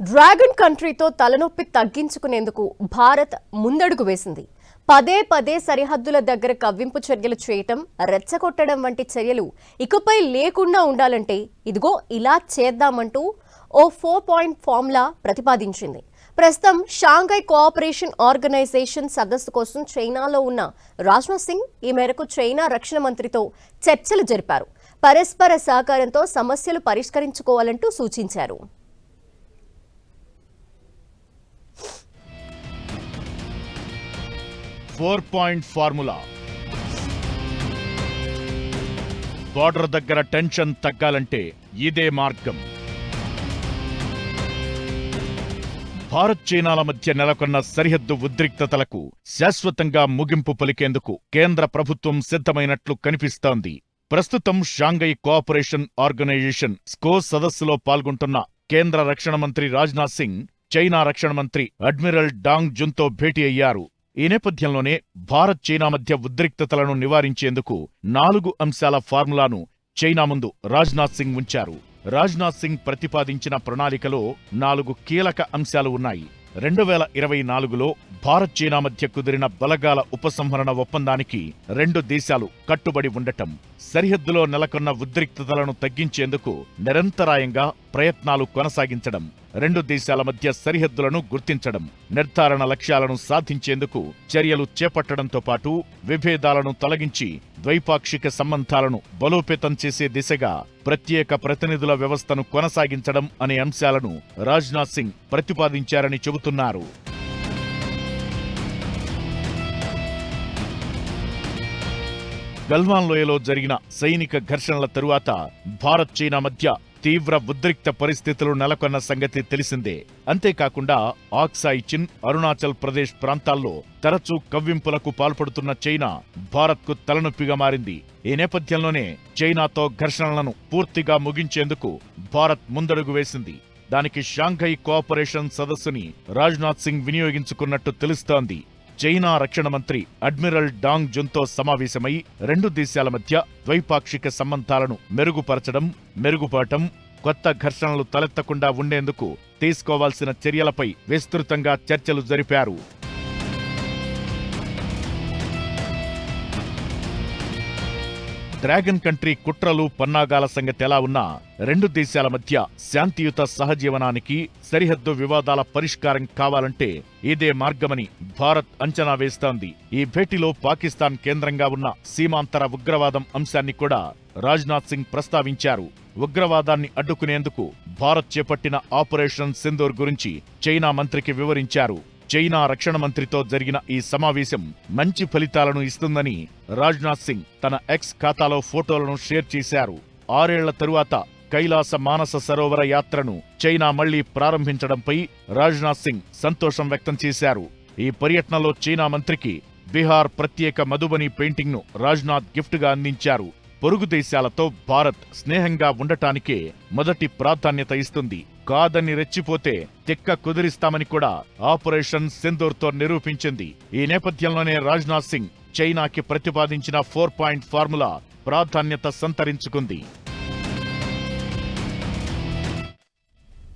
Dragon కంట్రీతో తలనొప్పి తగ్గించుకునేందుకు భారత్ ముందడుగు వేసింది. పదే పదే సరిహద్దుల దగ్గర కవ్వింపు చర్యలు చేయటం రెచ్చగొట్టడం వంటి చర్యలు ఇకపై లేకుండా ఉండాలంటే ఇదిగో ఇలా చేద్దామంటూ ఓ ఫోర్ పాయింట్ ఫార్ములా ప్రతిపాదించింది. ప్రస్తుతం షాంఘై కోఆపరేషన్ ఆర్గనైజేషన్ సదస్సు కోసం చైనాలో ఉన్న రాజ్నాథ్ సింగ్ ఈ మేరకు చైనా రక్షణ మంత్రితో చర్చలు జరిపారు. పరస్పర సహకారంతో సమస్యలు పరిష్కరించుకోవాలంటూ సూచించారు. Four point formula. బార్డర్ దగ్గర టెన్షన్ తగ్గాలంటే ఇదే మార్గం. భారత్ చైనాల మధ్య నెలకొన్న సరిహద్దు ఉద్రిక్తతలకు శాశ్వతంగా ముగింపు పలికేందుకు కేంద్ర ప్రభుత్వం సిద్ధమైనట్లు కనిపిస్తోంది. ప్రస్తుతం షాంఘై కోఆపరేషన్ ఆర్గనైజేషన్ స్కో సదస్సులో పాల్గొంటున్న కేంద్ర రక్షణ మంత్రి రాజ్నాథ్ సింగ్ చైనా రక్షణ మంత్రి అడ్మిరల్ డాంగ్ జున్తో భేటీ అయ్యారు. ఈ నేపథ్యంలోనే భారత్ చైనా మధ్య ఉద్రిక్తతలను నివారించేందుకు నాలుగు అంశాల ఫార్ములాను చైనా ముందు రాజ్నాథ్ సింగ్ ఉంచారు. రాజ్నాథ్ సింగ్ ప్రతిపాదించిన ప్రణాళికలో నాలుగు కీలక అంశాలు ఉన్నాయి. రెండు వేల ఇరవై నాలుగులో భారత్ చైనా మధ్య కుదిరిన బలగాల ఉపసంహరణ ఒప్పందానికి రెండు దేశాలు కట్టుబడి ఉండటం సరిహద్దులో నెలకొన్న ఉద్రిక్తతలను తగ్గించేందుకు నిరంతరాయంగా ప్రయత్నాలు కొనసాగించడం రెండు దేశాల మధ్య సరిహద్దులను గుర్తించడం నిర్ధారణ లక్ష్యాలను సాధించేందుకు చర్యలు చేపట్టడంతో పాటు విభేదాలను తొలగించి ద్వైపాక్షిక సంబంధాలను బలోపేతం చేసే దిశగా ప్రత్యేక ప్రతినిధుల వ్యవస్థను కొనసాగించడం అనే అంశాలను రాజ్నాథ్ సింగ్ ప్రతిపాదించారని చెబుతున్నారు. గల్వాన్ లోయలో జరిగిన సైనిక ఘర్షణల తరువాత భారత్ చైనా మధ్య తీవ్ర ఉద్రిక్త పరిస్థితులు నెలకొన్న సంగతి తెలిసిందే. అంతేకాకుండా ఆక్సాయి చిన్ అరుణాచల్ ప్రదేశ్ ప్రాంతాల్లో తరచూ కవ్వింపులకు పాల్పడుతున్న చైనా భారత్కు తలనొప్పిగా మారింది. ఈ నేపథ్యంలోనే చైనాతో ఘర్షణలను పూర్తిగా ముగించేందుకు భారత్ ముందడుగు వేసింది. దానికి షాంఘై కోఆపరేషన్ సదస్సుని రాజ్నాథ్ సింగ్ వినియోగించుకున్నట్టు తెలుస్తోంది. చైనా రక్షణ మంత్రి అడ్మిరల్ డాంగ్ జున్తో సమావేశమై రెండు దేశాల మధ్య ద్వైపాక్షిక సంబంధాలను మెరుగుపరచడం మెరుగుపడటం కొత్త ఘర్షణలు తలెత్తకుండా ఉండేందుకు తీసుకోవాల్సిన చర్యలపై విస్తృతంగా చర్చలు జరిపారు. డ్రాగన్ కంట్రీ కుట్రలు పన్నాగాల సంగతి ఎలా ఉన్నా రెండు దేశాల మధ్య శాంతియుత సహజీవనానికి సరిహద్దు వివాదాల పరిష్కారం కావాలంటే ఇదే మార్గమని భారత్ అంచనా వేస్తోంది. ఈ భేటీలో పాకిస్తాన్ కేంద్రంగా ఉన్న సీమాంతర ఉగ్రవాదం అంశాన్ని కూడా రాజ్నాథ్ సింగ్ ప్రస్తావించారు. ఉగ్రవాదాన్ని అడ్డుకునేందుకు భారత్ చేపట్టిన ఆపరేషన్ సింధూర్ గురించి చైనా మంత్రికి వివరించారు. చైనా రక్షణ మంత్రితో జరిగిన ఈ సమావేశం మంచి ఫలితాలను ఇస్తుందని రాజ్నాథ్ సింగ్ తన ఎక్స్ ఖాతాలో ఫోటోలను షేర్ చేశారు. ఆరేళ్ళ తరువాత కైలాస మానస సరోవర యాత్రను చైనా మళ్ళీ ప్రారంభించడంపై రాజ్నాథ్ సింగ్ సంతోషం వ్యక్తం చేశారు. ఈ పర్యటనలో చైనా మంత్రికి బీహార్ ప్రత్యేక మధుబని పెయింటింగ్ను రాజ్నాథ్ గిఫ్ట్గా అందించారు. పొరుగు దేశాలతో భారత్ స్నేహంగా ఉండటానికే మొదటి ప్రాధాన్యత ఇస్తుంది. కాదని రెచ్చిపోతే తిక్క కుదిరిస్తామని కూడా ఆపరేషన్ సింధూర్తో నిరూపించింది. ఈ నేపథ్యంలోనే రాజ్నాథ్ సింగ్ చైనాకి ప్రతిపాదించిన ఫోర్ పాయింట్ ఫార్ములా ప్రాధాన్యత సంతరించుకుంది.